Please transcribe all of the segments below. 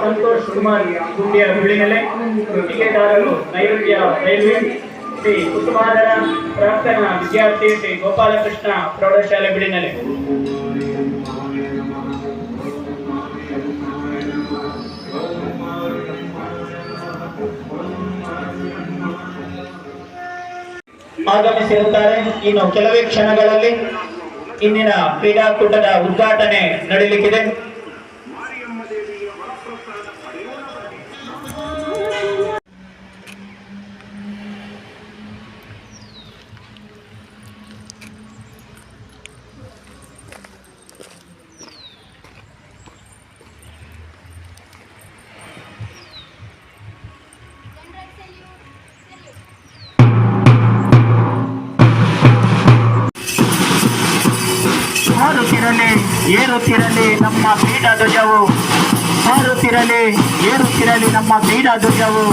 ಕುಸುಮಾರ್ ಗುಂಡಿಯ ಬಿಳಿನೆಲೆ ಟಿಕೆಟ್ದಾರರು ನೈಋತ್ಯ ರೈಲ್ವೆ ಶ್ರೀ ಕುಸುಮಾಧರ ಪ್ರಾರ್ಥನಾ ವಿದ್ಯಾರ್ಥಿ ಶ್ರೀ ಗೋಪಾಲಕೃಷ್ಣ ಪ್ರೌಢಶಾಲೆ ಬಿಳಿನೆಲೆ ಆಗಮಿಸಿರುತ್ತಾರೆ. ಇನ್ನು ಕೆಲವೇ ಕ್ಷಣಗಳಲ್ಲಿ ಇಂದಿನ ಕ್ರೀಡಾಕೂಟದ ಉದ್ಘಾಟನೆ ನಡೆಯಲಿಕ್ಕಿದೆ ಹಾರುತ್ತಿರಲಿ ಏರುತ್ತಿರಲಿ ನಮ್ಮ ಪೀಠ ಧ್ವಜವು ಹಾರುತ್ತಿರಲಿ, ಏರುತ್ತಿರಲಿ ನಮ್ಮ ಪೀಠ ಧ್ವಜವು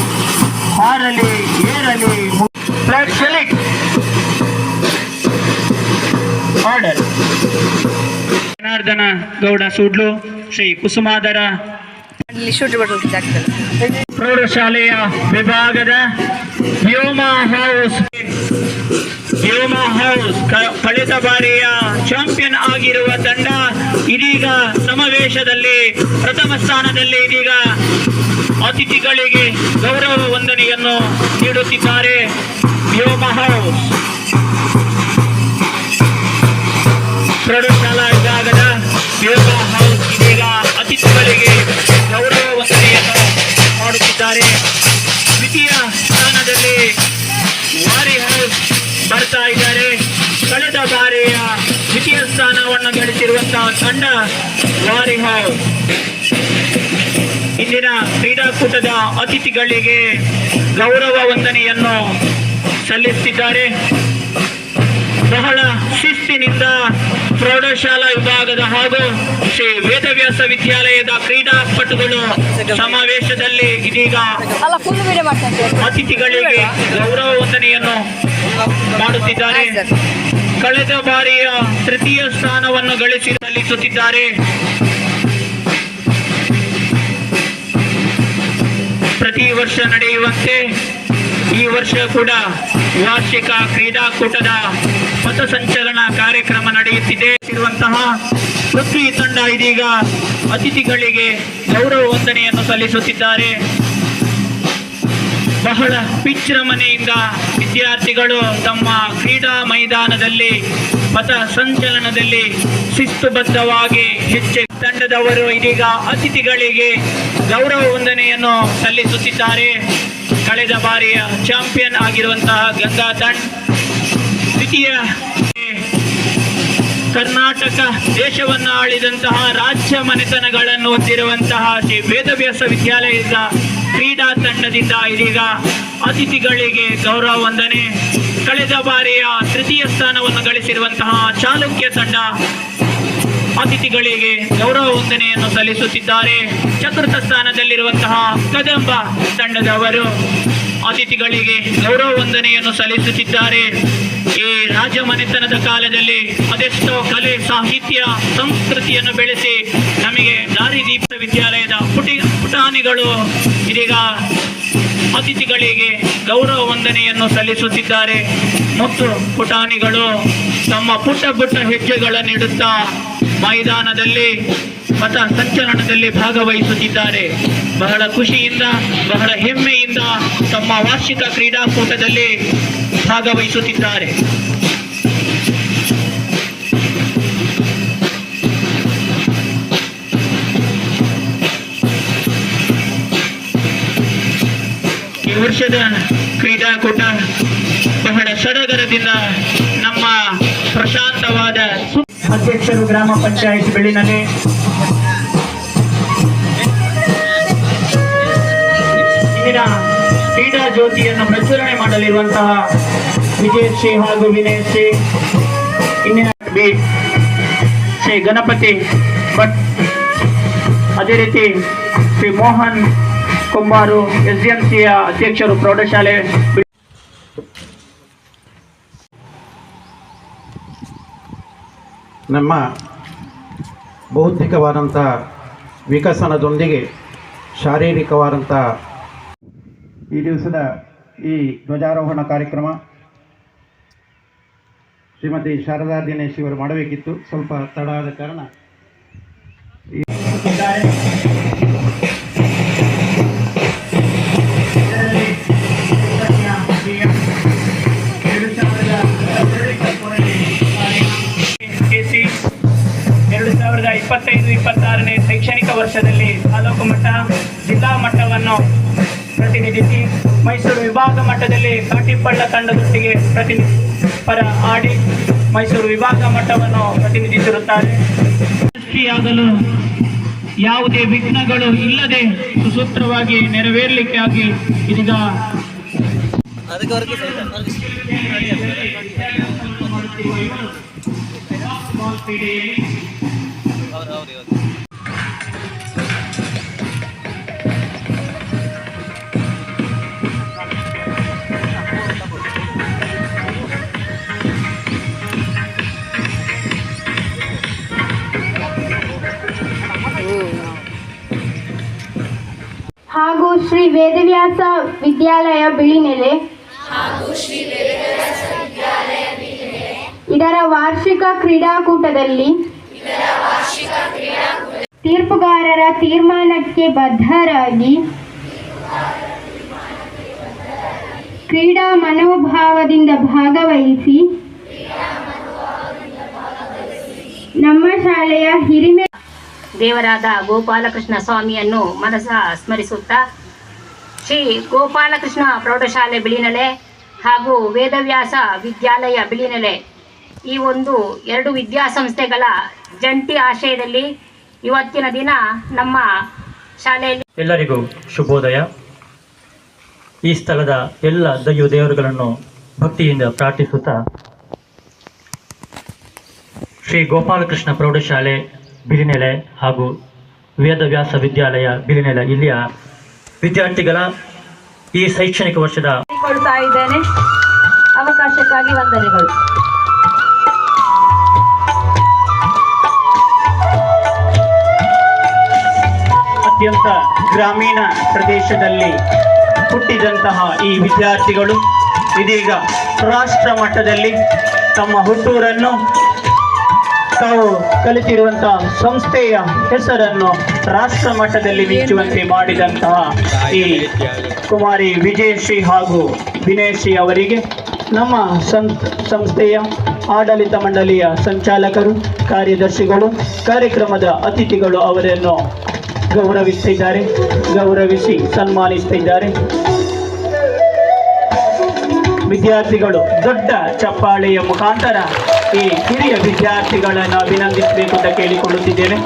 ಹಾರಲಿ, ಏರಲಿ ಆರ್ಡರ್. ಜನಾರ್ದನ ಗೌಡ ಸೂಡ್ಲು, ಶ್ರೀ ಕುಸುಮಾದರ. ಪ್ರೌಢಶಾಲೆಯ ವಿಭಾಗದ ವ್ಯೋಮ ಹೌಸ್ ವ್ಯೋಮ ಹೌಸ್ ಕಳೆದ ಬಾರಿಯ ಚಾಂಪಿಯನ್ ಆಗಿರುವ ತಂಡ ಇದೀಗ ಸಮಾವೇಶದಲ್ಲಿ ಪ್ರಥಮ ಸ್ಥಾನದಲ್ಲಿ ಇದೀಗ ಅತಿಥಿಗಳಿಗೆ ಗೌರವ ವಂದನೆಯನ್ನು ನೀಡುತ್ತಿದ್ದಾರೆ ವ್ಯೋಮ ಹೌಸ್ ಪ್ರೌಢಶಾಲಾ ವಿಭಾಗದ ವ್ಯೋಮ ಹೌಸ್ ಇದೀಗ ಅತಿಥಿಗಳಿಗೆ ಬರ್ತಾ ಇದ್ದಾರೆ. ಕಳೆದ ಬಾರಿಯ ದ್ವಿತೀಯ ಸ್ಥಾನವನ್ನು ಗಳಿಸಿರುವಂತಹ ತಂಡ ವಾರಿ ಹೌಸ್. ಇಂದಿನ ಕ್ರೀಡಾಕೂಟದ ಅತಿಥಿಗಳಿಗೆ ಗೌರವ ವಂದನೆಯನ್ನು ಸಲ್ಲಿಸುತ್ತಿದ್ದಾರೆ. ಬಹಳ ಶಿಸ್ತಿನಿಂದ ಪ್ರೌಢಶಾಲಾ ವಿಭಾಗದ ಹಾಗೂ ಶ್ರೀ ವೇದವ್ಯಾಸ ವಿದ್ಯಾಲಯದ ಕ್ರೀಡಾಪಟುಗಳು ಸಮಾವೇಶದಲ್ಲಿ ಇದೀಗ ಅತಿಥಿಗಳಿಗೆ ಗೌರವ ವಂದನೆಯನ್ನು ಮಾಡುತ್ತಿದ್ದಾರೆ. ಕಳೆದ ಬಾರಿಯ ತೃತೀಯ ಸ್ಥಾನವನ್ನು ಗಳಿಸಿ ಸಲ್ಲಿಸುತ್ತಿದ್ದಾರೆ ಪ್ರತಿ ವರ್ಷ ನಡೆಯುವಂತೆ ಈ ವರ್ಷ ಕೂಡ ವಾರ್ಷಿಕ ಕ್ರೀಡಾಕೂಟದ ಪಥಸಂಚಲನ ಕಾರ್ಯಕ್ರಮ ನಡೆಯುತ್ತಿದೆ. ಇರುವಂತಹ ಪೃಥ್ವಿ ತಂಡ ಇದೀಗ ಅತಿಥಿಗಳಿಗೆ ಗೌರವ ವಂದನೆಯನ್ನು ಸಲ್ಲಿಸುತ್ತಿದ್ದಾರೆ. ಬಹಳ ವಿಜೃಂಭಣೆಯಿಂದ ವಿದ್ಯಾರ್ಥಿಗಳು ತಮ್ಮ ಕ್ರೀಡಾ ಮೈದಾನದಲ್ಲಿ ಪಥ ಸಂಚಲನದಲ್ಲಿ ಶಿಸ್ತುಬದ್ಧವಾಗಿ ಹೆಚ್ಚು ತಂಡದವರು ಇದೀಗ ಅತಿಥಿಗಳಿಗೆ ಗೌರವ ವಂದನೆಯನ್ನು ಸಲ್ಲಿಸುತ್ತಿದ್ದಾರೆ. ಕಳೆದ ಬಾರಿಯ ಚಾಂಪಿಯನ್ ಆಗಿರುವಂತಹ ಗಂಗಾ ತಂಡ ದ್ವಿತೀಯ ಕರ್ನಾಟಕ ದೇಶವನ್ನು ಆಳಿದಂತಹ ರಾಜ್ಯ ಮನೆತನಗಳನ್ನು ಹೊಂದಿರುವಂತಹ ಶ್ರೀ ವೇದವ್ಯಾಸ ವಿದ್ಯಾಲಯದ ಕ್ರೀಡಾ ತಂಡದಿಂದ ಇದೀಗ ಅತಿಥಿಗಳಿಗೆ ಗೌರವ ವಂದನೆ. ಕಳೆದ ಬಾರಿಯ ತೃತೀಯ ಸ್ಥಾನವನ್ನು ಗಳಿಸಿರುವಂತಹ ಚಾಲುಕ್ಯ ತಂಡ ಅತಿಥಿಗಳಿಗೆ ಗೌರವ ವಂದನೆಯನ್ನು ಸಲ್ಲಿಸುತ್ತಿದ್ದಾರೆ. ಚತುರ್ಥ ಸ್ಥಾನದಲ್ಲಿರುವಂತಹ ಕದಂಬ ತಂಡದವರು ಅತಿಥಿಗಳಿಗೆ ಗೌರವ ವಂದನೆಯನ್ನು ಸಲ್ಲಿಸುತ್ತಿದ್ದಾರೆ. ಈ ರಾಜ ಮನೆತನದ ಕಾಲದಲ್ಲಿ ಅದೆಷ್ಟೋ ಕಲೆ, ಸಾಹಿತ್ಯ, ಸಂಸ್ಕೃತಿಯನ್ನು ಬೆಳೆಸಿ ನಮಗೆ ದಾರಿದೀಪ ವಿದ್ಯಾಲಯ ಪುಟಾಣಿಗಳು ಇದೀಗ ಅತಿಥಿಗಳಿಗೆ ಗೌರವ ವಂದನೆಯನ್ನು ಸಲ್ಲಿಸುತ್ತಿದ್ದಾರೆ. ಮತ್ತು ಪುಟಾಣಿಗಳು ತಮ್ಮ ಪುಟ್ಟ ಪುಟ್ಟ ಹೆಜ್ಜೆಗಳನ್ನಿಡುತ್ತಾ ಮೈದಾನದಲ್ಲಿ ಮತ ಸಂಚಲನದಲ್ಲಿ ಭಾಗವಹಿಸುತ್ತಿದ್ದಾರೆ. ಬಹಳ ಖುಷಿಯಿಂದ, ಬಹಳ ಹೆಮ್ಮೆಯಿಂದ ತಮ್ಮ ವಾರ್ಷಿಕ ಕ್ರೀಡಾಕೂಟದಲ್ಲಿ ಭಾಗವಹಿಸುತ್ತಿದ್ದಾರೆ. ಈ ವರ್ಷದ ಕ್ರೀಡಾಕೂಟ ಬಹಳ ಸಡಗರದಿಂದ ನಮ್ಮ ಪ್ರಶಾಂತವಾದ ಅಧ್ಯಕ್ಷರು ಗ್ರಾಮ ಪಂಚಾಯತ್ ಬೆಳಿನಲ್ಲಿ ಇಂದಿನ ಕ್ರೀಡಾ ಜ್ಯೋತಿಯನ್ನು ಪ್ರಚುರಣೆ ಮಾಡಲಿರುವಂತಹ ವಿಜಯಶ್ರೀ ಹಾಗೂ ವಿನಯಶ್ರೀ ಇಂದಿನ ಬಿ ಶ್ರೀ ಗಣಪತಿ ಭಟ್, ಅದೇ ರೀತಿ Shri Mohan Kumbaru S D M ಸಿಯ ಅಧ್ಯಕ್ಷರು ಪ್ರೌಢಶಾಲೆ ನಮ್ಮ ಬೌದ್ಧಿಕವಾದಂಥ ವಿಕಸನದೊಂದಿಗೆ ಶಾರೀರಿಕವಾದಂಥ ಈ ದಿವಸದ ಈ ಧ್ವಜಾರೋಹಣ ಕಾರ್ಯಕ್ರಮ ಶ್ರೀಮತಿ ಶಾರದಾ ದಿನೇಶ್ ಇವರು ಮಾಡಬೇಕಿತ್ತು. ಸ್ವಲ್ಪ ತಡ ಆದ ಕಾರಣ ಕಾಟಿಪಳ್ಳ ತಂಡದೊಟ್ಟಿಗೆ ಪ್ರತಿನಿಧಿ ಪರ ಆಡಿ ಮೈಸೂರು ವಿಭಾಗ ಮಟ್ಟವನ್ನು ಪ್ರತಿನಿಧಿಸಿರುತ್ತಾರೆ. ಯಶಸ್ವಿಯಾಗಲು ಯಾವುದೇ ವಿಘ್ನಗಳು ಇಲ್ಲದೆ ಸುಸೂತ್ರವಾಗಿ ನೆರವೇರಲಿಕ್ಕಾಗಿ ಇದೀಗ ಹಾಗೂ ಶ್ರೀ ವೇದವ್ಯಾಸ ವಿದ್ಯಾಲಯ ಬಿಳಿನೆಲೆ. ಇದರ ವಾರ್ಷಿಕ ಕ್ರೀಡಾಕೂಟದಲ್ಲಿ ತೀರ್ಪುಗಾರರ ತೀರ್ಮಾನಕ್ಕೆ ಬದ್ಧರಾಗಿ ಕ್ರೀಡಾ ಮನೋಭಾವದಿಂದ ಭಾಗವಹಿಸಿ ನಮ್ಮ ಶಾಲೆಯ ಹಿರಿಮೆ ದೇವರಾದ ಗೋಪಾಲಕೃಷ್ಣ ಸ್ವಾಮಿಯನ್ನು ಮನಸ ಸ್ಮರಿಸುತ್ತಾ ಶ್ರೀ ಗೋಪಾಲಕೃಷ್ಣ ಪ್ರೌಢಶಾಲೆ ಬಿಳಿನೆಲೆ ಹಾಗೂ ವೇದವ್ಯಾಸ ವಿದ್ಯಾಲಯ ಬಿಳಿನೆಲೆ. ಈ ಒಂದು ಎರಡು ವಿದ್ಯಾಸಂಸ್ಥೆಗಳ ಜಂಟಿ ಆಶಯದಲ್ಲಿ ಇವತ್ತಿನ ದಿನ ನಮ್ಮ ಶಾಲೆಯಲ್ಲಿ ಎಲ್ಲರಿಗೂ ಶುಭೋದಯ. ಈ ಸ್ಥಳದ ಎಲ್ಲ ದೈವ ದೇವರುಗಳನ್ನು ಭಕ್ತಿಯಿಂದ ಪ್ರಾರ್ಥಿಸುತ್ತಾ ಶ್ರೀ ಗೋಪಾಲಕೃಷ್ಣ ಪ್ರೌಢಶಾಲೆ ಬಿಳಿನೆಲೆ ಹಾಗೂ ವೇದವ್ಯಾಸ ವಿದ್ಯಾಲಯ ಬಿಳಿನೆಲೆ ಇಲ್ಲಿಯ ವಿದ್ಯಾರ್ಥಿಗಳ ಈ ಶೈಕ್ಷಣಿಕ ವರ್ಷದ ಕೊಡ್ತಾ ಇದ್ದೇನೆ. ಅವಕಾಶಕ್ಕಾಗಿ ವಂದನೆಗಳು. ಅತ್ಯಂತ ಗ್ರಾಮೀಣ ಪ್ರದೇಶದಲ್ಲಿ ಹುಟ್ಟಿದಂತಹ ಈ ವಿದ್ಯಾರ್ಥಿಗಳು ಇದೀಗ ರಾಷ್ಟ್ರ ಮಟ್ಟದಲ್ಲಿ ತಮ್ಮ ಹುಟ್ಟೂರನ್ನು ತಾವು ಕಲಿತಿರುವಂತಹ ಸಂಸ್ಥೆಯ ಹೆಸರನ್ನು ರಾಷ್ಟ್ರ ಮಟ್ಟದಲ್ಲಿ ಮಿಂಚುವಂತೆ ಮಾಡಿದಂತಹ ಈ ಕುಮಾರಿ ವಿಜಯಶ್ರೀ ಹಾಗೂ ವಿನಯಶ್ರೀ ಅವರಿಗೆ ನಮ್ಮ ಸಂಸ್ಥೆಯ ಆಡಳಿತ ಮಂಡಳಿಯ ಸಂಚಾಲಕರು, ಕಾರ್ಯದರ್ಶಿಗಳು, ಕಾರ್ಯಕ್ರಮದ ಅತಿಥಿಗಳು ಅವರನ್ನು ಗೌರವಿಸ್ತಿದ್ದಾರೆ ಗೌರವಿಸಿ ಸನ್ಮಾನಿಸ್ತಿದ್ದಾರೆ ವಿದ್ಯಾರ್ಥಿಗಳು, ದೊಡ್ಡ ಚಪ್ಪಾಳೆಯ ಮುಖಾಂತರ ಈ ಹಿರಿಯ ವಿದ್ಯಾರ್ಥಿಗಳನ್ನು ಅಭಿನಂದಿಸಬೇಕು ಅಂತ ಕೇಳಿಕೊಳ್ಳುತ್ತಿದ್ದೇನೆ.